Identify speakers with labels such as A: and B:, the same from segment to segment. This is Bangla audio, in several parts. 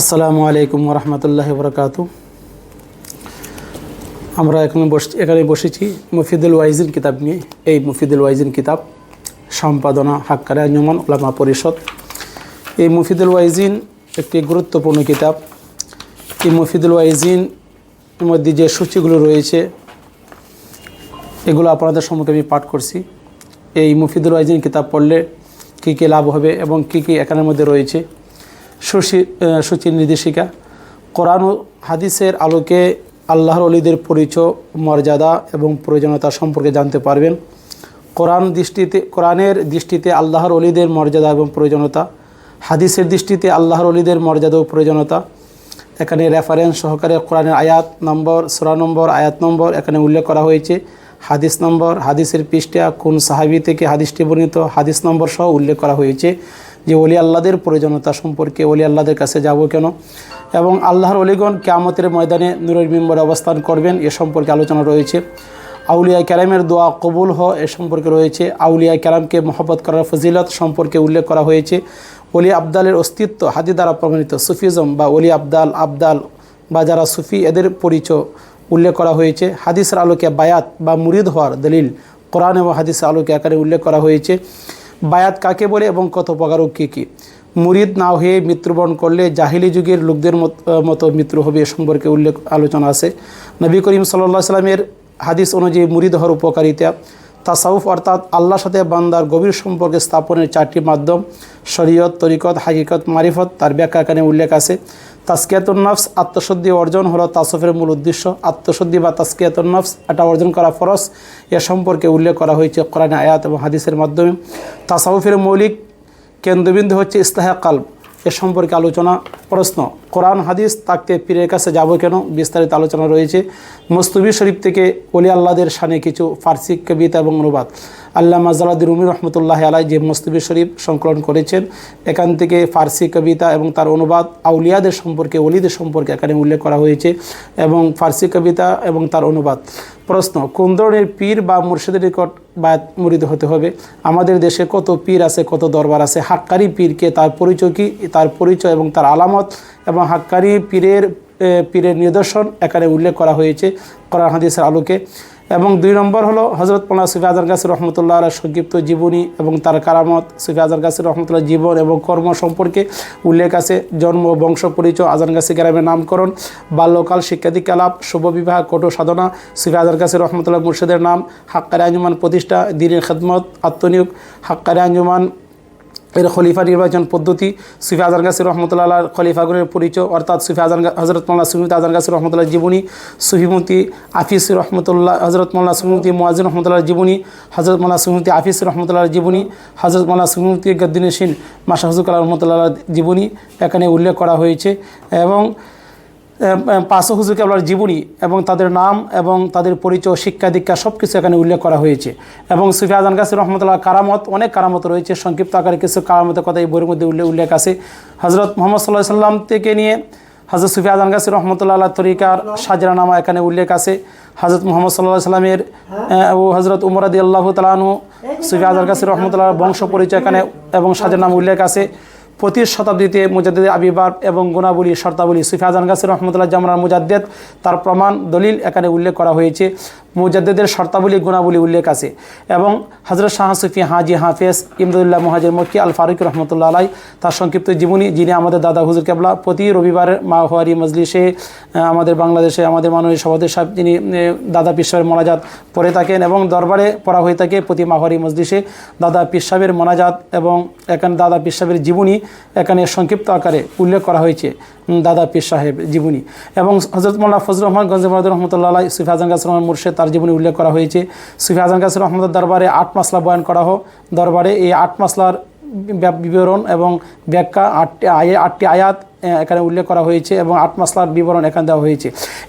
A: আসসালামু আলাইকুম রহমতুল্লাহ বরকাত আমরা এখানে বস এখানে বসেছি মুফিদুল ওয়াইজিন কিতাব নিয়ে। এই মুফিদুল ওয়াইজিন কিতাব সম্পাদনা, হাক্কারে আঞ্জুমান, ওলামা পরিষদ। এই মুফিদুল ওয়াইজিন একটি গুরুত্বপূর্ণ কিতাব। এই মুফিদুল ওয়াইজিন এর মধ্যে যে সূচিগুলো রয়েছে, এগুলো আপনাদের সম্মুখে আমি পাঠ করছি। এই মুফিদুল ওয়াইজিন কিতাব পড়লে কী কী লাভ হবে এবং কী কী এখানের মধ্যে রয়েছে সূচির নির্দেশিকা। কোরআন ও হাদিসের আলোকে আল্লাহর অলিদের পরিচয়, মর্যাদা এবং প্রয়োজনীয়তা সম্পর্কে জানতে পারবেন। কোরআন দৃষ্টিতে, কোরআনের দৃষ্টিতে আল্লাহর অলিদের মর্যাদা এবং প্রয়োজনীয়তা। হাদিসের দৃষ্টিতে আল্লাহর অলিদের মর্যাদা ও প্রয়োজনীয়তা। এখানে রেফারেন্স সহকারে কোরআনের আয়াত নম্বর, সোরা নম্বর, আয়াত নম্বর এখানে উল্লেখ করা হয়েছে। হাদিস নম্বর, হাদিসের পৃষ্ঠা কোন সাহাবি থেকে হাদিসটি বর্ণিত, হাদিস নম্বর সহ উল্লেখ করা হয়েছে। যে অলি আল্লাদের প্রয়োজনীয়তা সম্পর্কে অলি আল্লাদের কাছে যাব কেন? এবং আল্লাহর অলিগণ কেয়ামতের ময়দানে নুরের মেম্বরে অবস্থান করবেন, এ সম্পর্কে আলোচনা রয়েছে। আউলিয়া ক্যারামের দোয়া কবুল হ এ সম্পর্কে রয়েছে। আউলিয়া ক্যারামকে মহব্বত করার ফজিলত সম্পর্কে উল্লেখ করা হয়েছে। অলি আবদালের অস্তিত্ব হাদি দ্বারা প্রমাণিত। সুফিজম বা অলি আবদাল আবদাল বা যারা সুফি, এদের পরিচয় উল্লেখ করা হয়েছে। হাদিসের আলোকে বায়াত বা মুরিদ হওয়ার দলিল কোরআন এবং হাদিসের আলোকে আকারে উল্লেখ করা হয়েছে। বায়াত কাকে বলে এবং কত প্রকার ও কী কী? মুরিদ না হয়ে মৃত্যুবরণ করলে জাহিলি যুগের লোকদের মত- মতো মৃত্যু হবে এ সম্পর্কে উল্লেখ, আলোচনা আছে। নবী করিম সাল্লাহ সাল্লামের হাদিস অনুযায়ী মুরিদ হওয়ার উপকারিতা, তাসাউফ অর্থাৎ আল্লাহর সাথে বান্দার গভীর সম্পর্কে স্থাপনের চারটি মাধ্যম, শরীয়ত, তরিকত, হাকিকত, মারিফত, তার ব্যাখ্যা এখানে উল্লেখ আছে। তাস্কিয়াতুন নফস, আত্মশুদ্ধি অর্জন হলো তাসফের মূল উদ্দেশ্য। আত্মশুদ্ধি বা তাস্কিয়াতুন নফস, এটা অর্জন করা ফরস এ সম্পর্কে উল্লেখ করা হয়েছে কোরআন আয়াত এবং হাদিসের মাধ্যমে। তাসাউফের মৌলিক কেন্দ্রবিন্দু হচ্ছে ইস্তাহা কাল্ব। এ সম্পর্কে আলোচনা, প্রশ্ন, কোরআন, হাদিস, তাকতে পীরের কাছে যাব কেন? বিস্তারিত আলোচনা রয়েছে। মুস্তুবি শরীফ থেকে অলি আল্লাদের শানে কিছু ফার্সি কবিতা এবং অনুবাদ। আল্লাহ মাজালাদ রুমি রহমতুল্লাহ আলাই যে মুস্তুবি শরীফ সংকলন করেছেন, এখান থেকে ফার্সি কবিতা এবং তার অনুবাদ আউলিয়াদের সম্পর্কে অলিদের সম্পর্কে এখানে উল্লেখ করা হয়েছে এবং ফার্সি কবিতা এবং তার অনুবাদ। প্রশ্ন, কোন ধরনের পীর বা মুর্শিদের নিকট বায়াত মুরিদ হতে হবে। আমাদের দেশে কত পীর আছে, কত দরবার আছে। হাক্কারি পীরকে তার পরিচয় কী? তার পরিচয় এবং তার আলামত এবং হাক্কারি পীরের পীরের নিদর্শন এখানে উল্লেখ করা হয়েছে। করার হাদিসের আলোকে। এবং দুই নম্বর হলো হজরত মোল্লা সুফি আজার গাছের রহমতুল্লাহ আলাহ সংক্ষিপ্ত জীবনী এবং তার কারামত। সুফি আজার গাছের রহমতুল্লাহ জীবন এবং কর্ম সম্পর্কে উল্লেখ আছে। জন্ম বংশ পরিচয় আজান গাছি গ্রামের নামকরণ। বাল্যকাল শিক্ষাদীক্ষা লাভ শুভ বিবাহ, কঠোর সাধনা। সুফি আজার গাছের রহমতুল্লাহ মুর্শিদের নাম। হাক্কারে আঞ্জুমান প্রতিষ্ঠা, দিনের খেদমত, আত্মনিয়োগ। হাক্কারে আঞ্জুমান এর খলিফা নির্বাচন পদ্ধতি সুফি আজান গাছির রহমতুল্লাহ খলিফাগুনের পরিচয়, অর্থাৎ সুফি আজান হজরত মোল্লা সুমিত আজান গাছির রহমতুল্লাহ জীবনী সুফিমতি আফিস রহমতুল্লাহ হজরত মোল্লা সুফিমতি মোয়াজিন রহমতুল্লাহ জীবনী হজরত মোল্লা সুফিমতি আফিস রহমতুল্লাহ জীবনী হজরত মোল্লা সুফিমতি গদ্দিন সিন মাসা হজুকাল রহমতুল্লাহ জীবনী এখানে উল্লেখ করা হয়েছে এবং পাঁচশো হুজুর কেবলার জীবনী এবং তাদের নাম এবং তাদের পরিচয় শিক্ষা দীক্ষা সব কিছু এখানে উল্লেখ করা হয়েছে। এবং সুফি আজান গাছি রহমতুল্লাহ কারামত অনেক কারামত রয়েছে। সংক্ষিপ্ত আকারে কিছু কারামতের কথা এই বইয়ের মধ্যে উল্লেখ উল্লেখ আছে। হজরত মোহাম্মদ সাল্লাহ সাল্লাম থেকে নিয়ে হজরত সুফি আজান গাছি রহমতুল্লাহ তরিকার সাজরানামা এখানে উল্লেখ আছে। হজরত মোহাম্মদ সাল্লাহ সাল্লামের ও হজরত উমরাদি আল্লাহ তালানু সুফি আজান গাছি রহমতুল্লাহ বংশ পরিচয় এখানে এবং সাজরানামা উল্লেখ আছে। পঁচিশ শতাব্দীতে মুজাদ্দিদ আবিবার এবং গুণাবলী শর্তাবলী সুফিয়াজান গাছির রহমতুল্লাহ জামরান মুজাদ্দেদ, তার প্রমাণ, দলিল এখানে উল্লেখ করা হয়েছে। মুজাদ্দেদের শর্তাবলী, গুণাবলী উল্লেখ আছে। এবং হজরত শাহ সুফি হাজি হাফেজ ইমদুল্লাহ মহাজির মক্কি আল ফারুক রহমতুল্লাহ আলাই তার সংক্ষিপ্ত জীবনী, যিনি আমাদের দাদা হুজুর কেবলা, প্রতি রবিবার মা হওয়ারি মজলিসে আমাদের বাংলাদেশে, আমাদের মাননীয় সভাপতি সাহেব, যিনি দাদা পিসাবের মোনাজাত পড়ে থাকেন এবং দরবারে পড়া হয়ে থাকে প্রতি মাহরি মজলিসে, দাদা পিসাবের মোনাজাত এবং এখানে দাদা পিসাবের জীবনী এখানে সংক্ষিপ্ত আকারে উল্লেখ করা হয়েছে দাদা পীর সাহেব জীবনী। এবং হজরত মোল্লা ফজল রহমান গঞ্জ মহাদুর রহমতুল্লাহ সুফি গাছ রহমান মুর্শেদ, তার জীবনী উল্লেখ করা হয়েছে। সুফি আজান কাসির রহমদের দরবারে আট মাসলা বয়ান করা হোক। দরবারে এই আট মাসলার বিবরণ এবং ব্যাখ্যা, আটটি আটটি আয়াত এখানে উল্লেখ করা হয়েছে এবং আট মাসলার বিবরণ এখানে দেওয়া হয়েছে।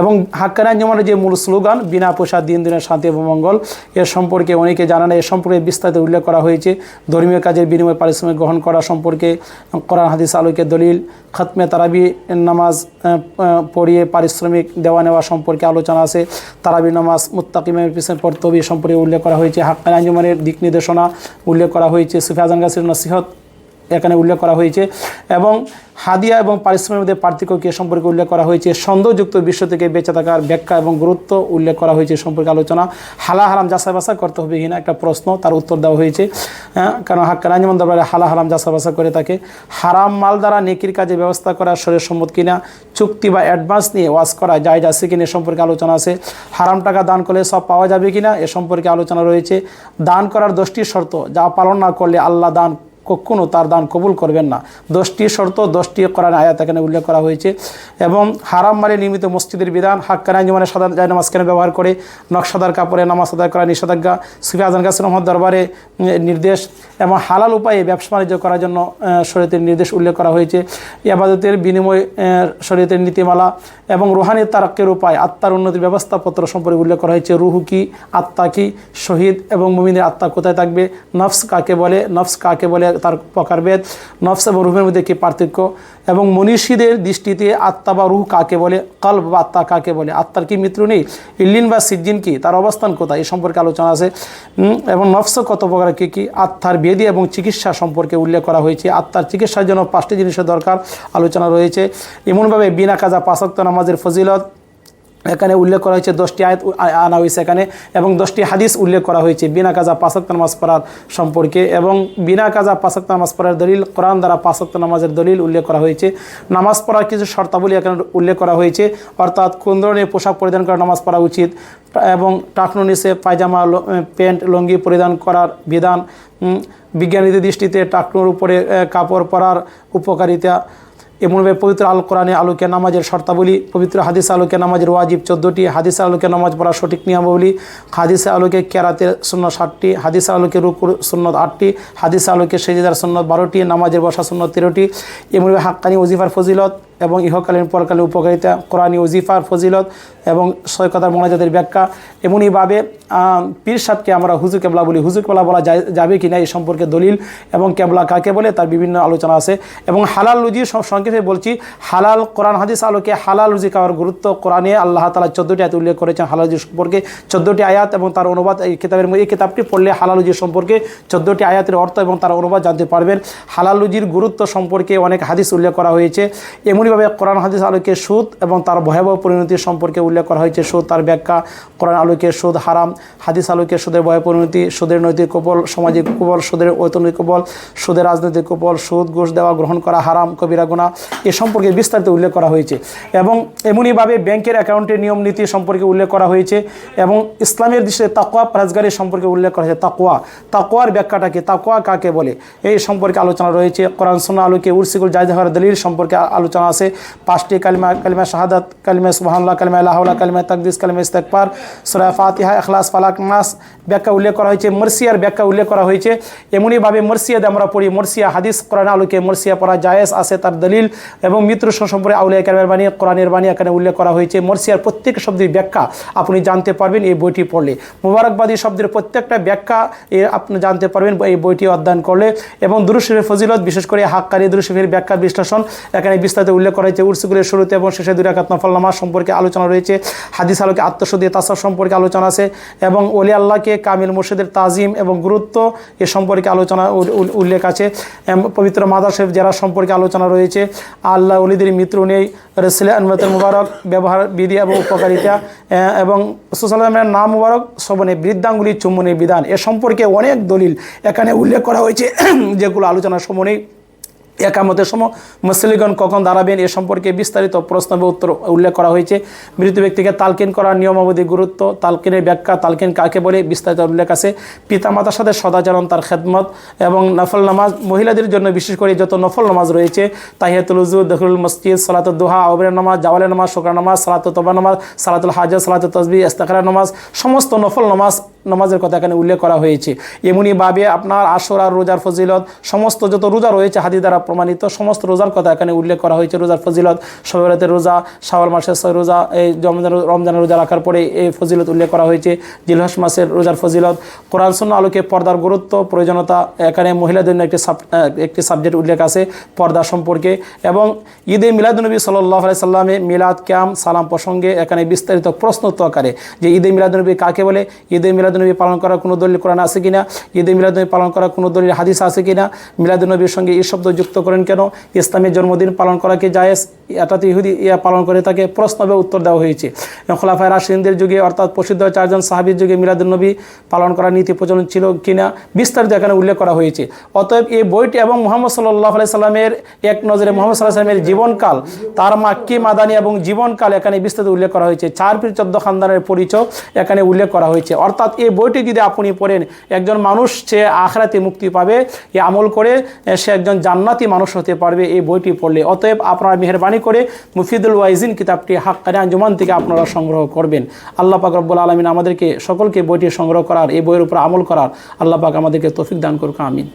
A: এবং হাক্কারান জমানের যে মূল স্লোগান, বিনা পোষা দিন দিনের শান্তি এবং মঙ্গল, এর সম্পর্কে অনেকে জানান এ সম্পর্কে বিস্তারিত উল্লেখ করা হয়েছে। ধর্মীয় কাজের বিনিময়ে পারিশ্রমিক গ্রহণ করা সম্পর্কে কোরআন, হাদিস আলোকে দলিল, খতমে তারাবি নামাজ পড়িয়ে পারিশ্রমিক দেওয়া নেওয়া সম্পর্কে আলোচনা আছে। তারাবি নামাজ, মুত্তাকিমের পিছনে পড়তবি সম্পর্কে উল্লেখ করা হয়েছে। হাক্কান আঞ্জুমানের দিক নির্দেশনা উল্লেখ করা হয়েছে। সুফি আজান গাছের নসিহত এখানে উল্লেখ করা হয়েছে। এবং হাদিয়া এবং পারিশ্রমিকের মধ্যে পার্থক্য কি সম্পর্কে উল্লেখ করা হয়েছে? সন্দেহযুক্ত বিশ্ব থেকে বেঁচে থাকার ব্যাখ্যা এবং গুরুত্ব উল্লেখ করা হয়েছে সম্পর্কে আলোচনা। হালা হারাম যাচাই বাসা করতে হবে কিনা? একটা প্রশ্ন তার উত্তর দেওয়া হয়েছে। হ্যাঁ, কারণ হাক্কান যেমন দরবারে হালা হারাম যাচাই বাসা করে থাকে। হারাম মাল দ্বারা নেকির কাজে ব্যবস্থা করা শরীর সম্মত কিনা? চুক্তি বা অ্যাডভান্স নিয়ে ওয়াজ করা যায় আছে কিনা এ সম্পর্কে আলোচনা আছে। হারাম টাকা দান করলে সব পাওয়া যাবে কিনা? এ সম্পর্কে আলোচনা রয়েছে। দান করার দশটি শর্ত যা পালন না করলে আল্লাহ দান কখনো তার দান কবুল করবেন না। দশটি শর্ত, দশটি করার আয়াত এখানে উল্লেখ করা হয়েছে। এবং হারাম মালে নির্মিত মসজিদের বিধান হাক্কানা জীবনে সাদা যায় নামাজ কেন ব্যবহার করে? নকশাদার কাপড়ে নামাজ আদায় করা নিষেধাজ্ঞা, সুফি আজান কাসির রহমদ দরবারে নির্দেশ এবং হালাল উপায়ে ব্যবসা বাণিজ্য করার জন্য শরীয়তের নির্দেশ উল্লেখ করা হয়েছে। ইয়াবাদতের বিনিময় শরীয়তের নীতিমালা এবং রুহানি তারাক্কের উপায়, আত্মার উন্নতির ব্যবস্থাপত্র সম্পর্কে উল্লেখ করা হয়েছে। রুহু কি, আত্মা কি? শহীদ এবং মুমিনের আত্মা কোথায় থাকবে? নফস কাকে বলে? নফস কাকে বলে? তার প্রকারভেদ, নফস এবং রুহের মধ্যে কী পার্থক্য। এবং মনীষীদের দৃষ্টিতে আত্মা বা রুহ কাকে বলে? কল্প বা আত্মা কাকে বলে? আত্মার কি মৃত্যু নেই? ইল্লিন বা সিজ্জিন কি? তার অবস্থান কোথায়? এই সম্পর্কে আলোচনা আছে। এবং নফস কত প্রকার? কী কী? আত্মার বেদি এবং চিকিৎসা সম্পর্কে উল্লেখ করা হয়েছে। আত্মার চিকিৎসার জন্য পাঁচটি জিনিসের দরকার আলোচনা রয়েছে। এমনভাবে বিনা কাজা পাঁচক্ত নামাজের ফজিলত এখানে উল্লেখ করা হয়েছে দশটি আয়াত আনা হয়েছে এখানে, এবং দশটি হাদিস উল্লেখ করা হয়েছে বিনা কাজা পাঁচক্ত নামাজ পড়ার সম্পর্কে, এবং বিনা কাজা পাঁচক্ত নামাজ পড়ার দলিল, কোরআন দ্বারা পাঁচক্ত নামাজের দলিল উল্লেখ করা হয়েছে। নামাজ পড়ার কিছু শর্তাবলী এখানে উল্লেখ করা হয়েছে, অর্থাৎ কোন ধরনের পোশাক পরিধান করে নামাজ পড়া উচিত, এবং টাকনু নিচে পায়জামা প্যান্ট, লুঙ্গি পরিধান করার বিধান বিজ্ঞানীদের দৃষ্টিতে টাকনুর উপরে কাপড় পরার উপকারিতা এমনভাবে পবিত্র আল কোরআনে আলোকে নামাজের শর্তাবলী, পবিত্র হাদিস আলোকে নামাজের ওয়াজিব চোদ্দোটি, হাদিস আলোকে নামাজ পড়া সঠিক নিয়মাবলী, হাদিস আলোকে কেরাতের শূন্য ষাটটি হাদিস আলোকে রুকুর সুন্নত আটটি, হাদিস আলোকে সেজিদার সুন্নত বারোটি, নামাজের বসা সুন্নত তেরোটি এমনভাবে হাক্কানি ওজিফার ফজিলত এবং ইহকালীন পরকালীন উপকারিতা, কোরআনী ওজিফার ফজিলত এবং সৈকতার মোনাজাতের ব্যাখ্যা। এমনইভাবে পীর সাহেবকে আমরা হুজুর কেবলা বলি। হুজুর কেবলা বলা যাবে কি না এই সম্পর্কে দলিল এবং কেবলা কাকে বলে তার বিভিন্ন আলোচনা আছে। এবং হালাল রুজি সংক্ষেপে বলছি, হালাল কোরআন হাদিস আলোকে হালাল রুজি খাওয়ার গুরুত্ব কোরআনে আল্লাহ তালা চোদ্দোটি আয়াত উল্লেখ করেছেন হালাল রুজি সম্পর্কে। চোদ্দোটি আয়াত এবং তার অনুবাদ এই কিতাবের এই কিতাবটি পড়লে হালাল রুজি সম্পর্কে চোদ্দোটি আয়াতের অর্থ এবং তার অনুবাদ জানতে পারবেন। হালাল রুজির গুরুত্ব সম্পর্কে অনেক হাদিস উল্লেখ করা হয়েছে। এমনইভাবে কোরআন হাদিস আলোকে সুদ এবং তার ভয়াবহ পরিণতি সম্পর্কে উল্লেখ করা হয়েছে। সুদ তার ব্যাখ্যা, কোরআন আলোকে সুদ হারাম, হাদিস আলোকে সুদের ভয় পরিণতি, সুদের নৈতিক কুবল সামাজিক কুবল সুদের ঐতনিক কুবল সুদের রাজনৈতিক কুবল সুদ, ঘুষ দেওয়া, গ্রহণ করা হারাম, কবিরা গুণা এ সম্পর্কে বিস্তারিত উল্লেখ করা হয়েছে। এবং এমনইভাবে ব্যাংকের অ্যাকাউন্টের নিয়ম নীতি সম্পর্কে উল্লেখ করা হয়েছে এবং ইসলামের দৃষ্টিতে তাকোয়া পরাজগারি সম্পর্কে উল্লেখ করা হয়েছে। তাকোয়া তাকোয়ার ব্যাখ্যাটা কি তাকোয়া কাকে বলে? এই সম্পর্কে আলোচনা রয়েছে। কোরআন সোনা আলোকে উর্সিকুল জায়দ হওয়ার দলিল সম্পর্কে আলোচনা আছে। পাঁচটি কালিমা কালিমা শাহাদাত, কালিমা সুবাহান্লাহ কালিমা আল্লাহ কালিমা তাকদিস, কালিমা ইস্তেকবার সুরা ফাতিহা এখলাস ফালাক, নাস, ব্যাখ্যা উল্লেখ করা হয়েছে, মরসিয়ার ব্যাখ্যা উল্লেখ করা হয়েছে। এমনইভাবে মরসিয়াদ আমরা পড়ি, মরসিয়া হাদিস, কোরআন আলোকে মরসিয়া পড়া জায়েজ আছে তার দলিল এবং মৃত্যু সম্পর্কে আউলিয়া কালামের বাণী কোরআনের বাণী এখানে উল্লেখ করা হয়েছে। মরসিয়ার প্রত্যেক শব্দের ব্যাখ্যা আপনি জানতে পারবেন এই বইটি পড়লে। মোবারকবাদী শব্দের প্রত্যেকটা ব্যাখ্যা আপনি জানতে পারবেন এই বইটি অধ্যয়ন করলে এবং দুরুশরীফের ফজিলত, বিশেষ করে হাক্কারি দুরুশরীফের ব্যাখ্যা বিশ্লেষণ এখানে বিস্তারিত উল্লেখ করা হয়েছে, উর্সুগুলের শুরুতে এবং শেষে দুই রাকাত নফল নামাজ সম্পর্কে আলোচনা রয়েছে, হাদিস আলোকে আত্মশুদ্ধি তাসার সম্পর্কে আলোচনা আছে এবং ওলি আল্লাহকে কামিল মুর্শিদের তাজিম এবং গুরুত্ব এ সম্পর্কে আলোচনা উল- উল- উল্লেখ আছে। পবিত্র মাদার শরীফ যারা সম্পর্কে আলোচনা রয়েছে। আল্লাহ অলিদের মিত্র নেই রসিলে আনমতের মুবারক, ব্যবহার, বিধি এবং উপকারিতা এবং সুসালামের নাম মুবারক, শোভনে বৃদ্ধাঙ্গুলি চুম্বনের বিধান, এ সম্পর্কে অনেক দলিল এখানে উল্লেখ করা হয়েছে, যেগুলো আলোচনার সময় একামতের সময় মুসলিগণ কখন দাঁড়াবেন এ সম্পর্কে বিস্তারিত প্রশ্ন উত্তর উল্লেখ করা হয়েছে। মৃত ব্যক্তিকে তালকিন করার নিয়মাবধি গুরুত্ব, তালকিনের ব্যাখ্যা, তালকিন কাকে বলে বিস্তারিত উল্লেখ আছে। পিতামাতার সাথে সদাচরণ, তার খেদমত এবং নফল নামাজ, মহিলাদের জন্য বিশেষ করে যত নফল নামাজ রয়েছে, তাহিয়াতুল উজু দখলুল মসজিদ সালাতুল দোহা আবরের নামাজ, জাওয়ালের নামাজ শোকরা নামাজ সালাতুল তবা নামাজ, সালাতুল হাজার সালাতুল তসবি ইস্তাকার নামাজ, সমস্ত নফল নামাজ নামাজের কথা এখানে উল্লেখ করা হয়েছে। এমনইভাবে আপনার আসর আর রোজার ফজিলত, সমস্ত যত রোজা রয়েছে হাদি দ্বারা প্রমাণিত, সমস্ত রোজার কথা এখানে উল্লেখ করা হয়েছে। রোজার ফজিলত সবেরাতের রোজা, শাওয়াল মাসের রোজা, এই রমজানের রোজা রাখার পরে এই ফজিলত উল্লেখ করা হয়েছে। জিলহাস মাসের রোজার ফজিলত, কোরআন শূন্য আলোকে পর্দার গুরুত্ব, প্রয়োজনীয়তা, এখানে মহিলাদের জন্য একটি একটি সাবজেক্ট উল্লেখ আছে, পর্দা সম্পর্কে। এবং ঈদে মিলাদুনবী সাল্লাহ আলাই সাল্লামে মিলাদ ক্যাম, সালাম প্রসঙ্গে এখানে বিস্তারিত প্রশ্ন আকারে, যে ঈদে মিলাদুনবী কাকে বলে? ঈদে মিলাদ মিলাদুলনবী পালন করার কোনো দলিল কোরআন আছে কিনা? ঈদে মিলাদুলনবী পালন করার কোনো দলিল হাদিস আছে কিনা? মিলাদুলনবীর সঙ্গে এই শব্দ যুক্ত করেন কেন? ইসলামের জন্মদিন পালন করা কি জায়েজ? এটাতে ইহুদি ইয়া পালন করে তাকে প্রশ্নবে উত্তর দেওয়া হয়েছে। খোলাফায় রাশিনদের যুগে অর্থাৎ প্রসিদ্ধ চারজন সাহাবির যুগে মিলাদুলনবী পালন করার নীতি প্রচলন ছিল কিনা? বিস্তারিত এখানে উল্লেখ করা হয়েছে। অতএব এই বইটি এবং মোহাম্মদ সাল্লাহ সাল্লামের এক নজরে মোহাম্মদ সাল্লাহ সাল্লামের জীবনকাল, তার মাক্কি মাদানি এবং জীবনকাল এখানে বিস্তারিত উল্লেখ করা হয়েছে। চার পীর চোদ্দ খানদানের পরিচয় এখানে উল্লেখ করা হয়েছে। অর্থাৎ এই বইটি যদি আপনি পড়েন, একজন মানুষ সে আখরাতে মুক্তি পাবে, এ আমল করে সে একজন জান্নাতি মানুষ হতে পারবে এই বইটি পড়লে। অতএব আপনারা মেহরবানি করে মুফিদুল ওয়াইজিন কিতাবটি হাক্কানি আঞ্জুমান থেকে আপনারা সংগ্রহ করবেন। আল্লাহ পাক রব্বুল আলমিন আমাদেরকে সকলকে বইটি সংগ্রহ করার, এই বইয়ের উপর আমল করার আল্লাহ পাক আমাদেরকে তৌফিক দান করুক, আমিন।